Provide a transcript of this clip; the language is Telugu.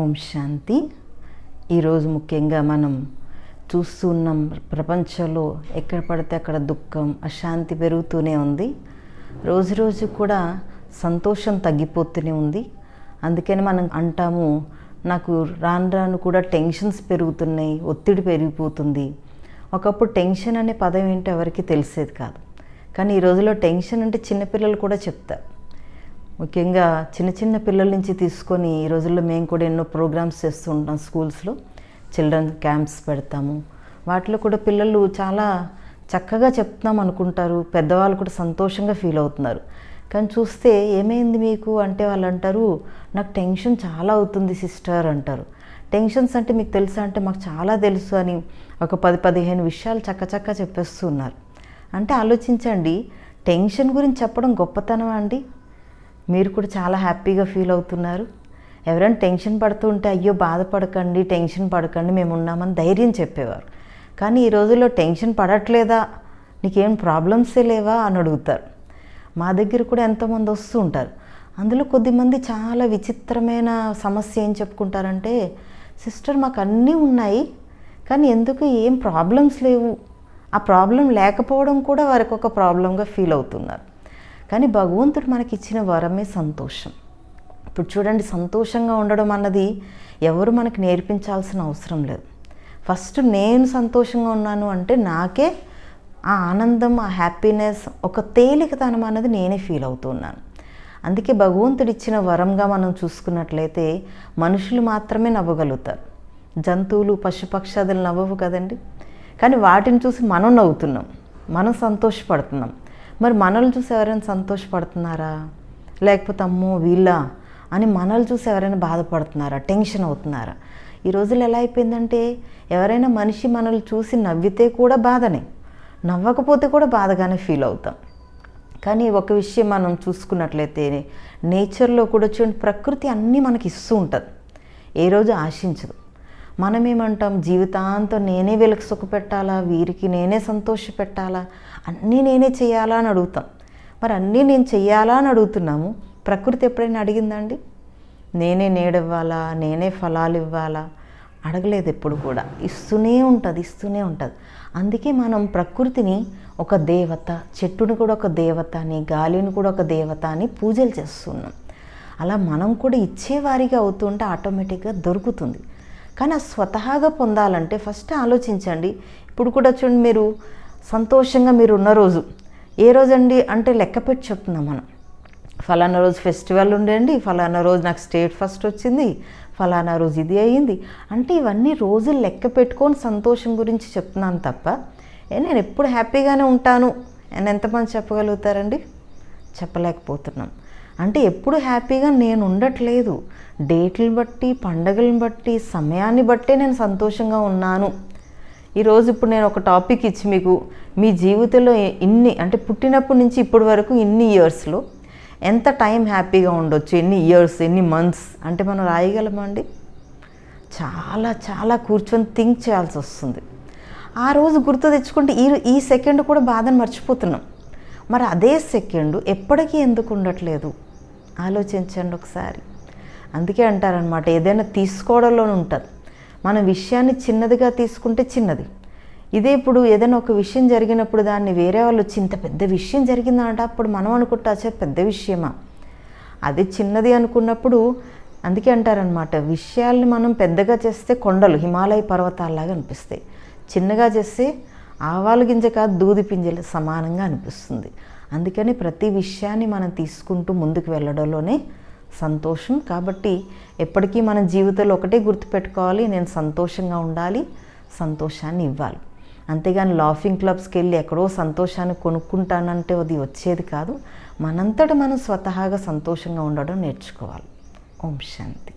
ఓం శాంతి. ఈరోజు ముఖ్యంగా మనం చూస్తున్నాం ప్రపంచంలో ఎక్కడ పడితే అక్కడ దుఃఖం అశాంతి పెరుగుతూనే ఉంది. రోజు రోజు కూడా సంతోషం తగ్గిపోతూనే ఉంది. అందుకని మనం అంటాము నాకు రాను రాను కూడా టెన్షన్స్ పెరుగుతున్నాయి ఒత్తిడి పెరిగిపోతుంది. ఒకప్పుడు టెన్షన్ అనే పదం ఏంటో ఎవరికి తెలిసేది కాదు. కానీ ఈ రోజులో టెన్షన్ అంటే చిన్నపిల్లలు కూడా చెప్తారు. ముఖ్యంగా చిన్న చిన్న పిల్లల నుంచి తీసుకొని ఈ రోజుల్లో మేము కూడా ఎన్నో ప్రోగ్రామ్స్ చేస్తూ ఉంటాం స్కూల్స్లో. చిల్డ్రన్ క్యాంప్స్ పెడతాము. వాటిలో కూడా పిల్లలు చాలా చక్కగా చెప్తున్నాం అనుకుంటారు. పెద్దవాళ్ళు కూడా సంతోషంగా ఫీల్ అవుతున్నారు. కానీ చూస్తే ఏమైంది మీకు అంటే వాళ్ళు అంటారు నాకు టెన్షన్ చాలా అవుతుంది సిస్టర్ అంటారు. టెన్షన్స్ అంటే మీకు తెలుసా? అంటే మాకు చాలా తెలుసు అని ఒక పది పదిహేను విషయాలు చక్క చెప్పేస్తున్నారు. అంటే ఆలోచించండి టెన్షన్ గురించి చెప్పడం గొప్పతనం అండి? మీరు కూడా చాలా హ్యాపీగా ఫీల్ అవుతున్నారు. ఎవరైనా టెన్షన్ పడుతూ ఉంటే అయ్యో బాధపడకండి టెన్షన్ పడకండి మేము ఉన్నామని ధైర్యం చెప్పేవారు. కానీ ఈ రోజుల్లో టెన్షన్ పడట్లేదా? నీకేం ప్రాబ్లమ్సే లేవా? అని అడుగుతారు. మా దగ్గర కూడా ఎంతోమంది వస్తూ ఉంటారు. అందులో కొద్దిమంది చాలా విచిత్రమైన సమస్య ఏం చెప్పుకుంటారంటే సిస్టర్ మాకు అన్నీ ఉన్నాయి కానీ ఎందుకు ఏం ప్రాబ్లమ్స్ లేవు? ఆ ప్రాబ్లం లేకపోవడం కూడా వారికి ఒక ప్రాబ్లంగా ఫీల్ అవుతున్నారు. కానీ భగవంతుడు మనకి ఇచ్చిన వరమే సంతోషం. ఇప్పుడు చూడండి సంతోషంగా ఉండడం అన్నది ఎవరు మనకు నేర్పించాల్సిన అవసరం లేదు. ఫస్ట్ నేను సంతోషంగా ఉన్నాను అంటే నాకే ఆ ఆనందం ఆ హ్యాపీనెస్ ఒక తేలికతనం అన్నది నేనే ఫీల్ అవుతున్నాను అందుకే భగవంతుడు ఇచ్చిన వరంగా మనం చూసుకున్నట్లయితే మనుషులు మాత్రమే నవ్వగలుగుతారు. జంతువులు పశుపక్షాదులు నవ్వవు కదండి. కానీ వాటిని చూసి మనం నవ్వుతున్నాం. మనం సంతోషపడుతున్నాం. మరి మనల్ని చూసి ఎవరైనా సంతోషపడుతున్నారా? లేకపోతే అమ్మో వీళ్ళ? అని మనల్ని చూసి ఎవరైనా బాధపడుతున్నారా? టెన్షన్ అవుతున్నారా? ఈ రోజులు ఎలా అయిపోయిందంటే ఎవరైనా మనిషి మనల్ని చూసి నవ్వితే కూడా బాధనే. నవ్వకపోతే కూడా బాధగానే ఫీల్ అవుతాం. కానీ ఒక విషయం మనం చూసుకున్నట్లయితే నేచర్లో కూడా చూడండి ప్రకృతి అన్నీ మనకి ఇస్తూ ఉంటుంది. ఏ రోజు ఆశించదు. మనమేమంటాం? జీవితాంతం నేనే వీళ్ళకి సుఖ పెట్టాలా? వీరికి నేనే సంతోష పెట్టాలా? అన్నీ నేనే చేయాలా అని అడుగుతాం. మరి అన్నీ నేను చెయ్యాలా అని అడుగుతున్నాము? ప్రకృతి ఎప్పుడైనా అడిగిందండి? నేనే నేడివ్వాలా? నేనే ఫలాలు ఇవ్వాలా అడగలేదు ఎప్పుడు కూడా. ఇస్తూనే ఉంటుంది ఇస్తూనే ఉంటుంది. అందుకే మనం ప్రకృతిని ఒక దేవత చెట్టుని కూడా ఒక దేవత అని గాలిని కూడా ఒక దేవత అని పూజలు చేస్తున్నాం. అలా మనం కూడా ఇచ్చేవారిగా అవుతుంటే ఆటోమేటిక్గా దొరుకుతుంది. కానీ ఆ స్వతహాగా పొందాలంటే ఫస్ట్ ఆలోచించండి. ఇప్పుడు కూడా చూడండి మీరు సంతోషంగా మీరు ఉన్న రోజు. ఏ రోజండి? అంటే లెక్క పెట్టి చెప్తున్నాం మనం. ఫలానా రోజు ఫెస్టివల్ ఉండేయండి ఫలానా రోజు నాకు స్టేట్ ఫస్ట్ వచ్చింది ఫలానా రోజు ఇది అయ్యింది అంటే ఇవన్నీ రోజులు లెక్క పెట్టుకొని సంతోషం గురించి చెప్తున్నాను తప్ప ఏ నేను ఎప్పుడు హ్యాపీగానే ఉంటాను అని ఎంతమంది చెప్పగలుగుతారండి? చెప్పలేకపోతున్నాం. అంటే ఎప్పుడు హ్యాపీగా నేను ఉండట్లేదు. డేట్లు బట్టి పండగలను బట్టి సమయాన్ని బట్టే నేను సంతోషంగా ఉన్నాను. ఈరోజు ఇప్పుడు నేను ఒక టాపిక్ ఇచ్చి మీకు మీ జీవితంలో ఇన్ని అంటే పుట్టినప్పటి నుంచి ఇప్పటి వరకు ఇన్ని ఇయర్స్లో ఎంత టైం హ్యాపీగా ఉండొచ్చు? ఎన్ని ఇయర్స్ ఎన్ని మంత్స్? అంటే మనం రాయగలమండి చాలా చాలా కూర్చొని థింక్ చేయాల్సి వస్తుంది. ఆ రోజు గుర్తు తెచ్చుకుంటే ఈ ఈ సెకండ్ కూడా బాధను మర్చిపోతున్నాం. మరి అదే సెకండ్ ఎప్పటికీ ఎందుకు ఉండట్లేదు? ఆలోచించండి ఒకసారి. అందుకే అంటారనమాట ఏదైనా తీసుకోవడంలోనే ఉంటుంది. మన విషయాన్ని చిన్నదిగా తీసుకుంటే చిన్నది. ఇదే ఇప్పుడు ఏదైనా ఒక విషయం జరిగినప్పుడు దాన్ని వేరే వాళ్ళు వచ్చి ఇంత పెద్ద విషయం జరిగిందంట అప్పుడు మనం అనుకుంటా "అచ్చా, పెద్ద విషయమా? అది చిన్నది అనుకున్నప్పుడు అందుకే అంటారనమాట విషయాల్ని మనం పెద్దగా చేస్తే కొండలు హిమాలయ పర్వతాల్లాగా అనిపిస్తాయి. చిన్నగా చేస్తే ఆవాలు గింజ కాదు దూది పింజలు సమానంగా అనిపిస్తుంది. అందుకని ప్రతి విషయాన్ని మనం తీసుకుంటూ ముందుకు వెళ్ళడంలోనే సంతోషం. కాబట్టి ఎప్పటికీ మన జీవితంలో ఒకటే గుర్తుపెట్టుకోవాలి. నేను సంతోషంగా ఉండాలి సంతోషాన్ని ఇవ్వాలి. అంతేగాని లాఫింగ్ క్లబ్స్కి వెళ్ళి ఎక్కడో సంతోషాన్ని కొనుక్కుంటానంటే అది వచ్చేది కాదు. మనంతట మనం స్వతహాగా సంతోషంగా ఉండడం నేర్చుకోవాలి. ఓం శాంతి.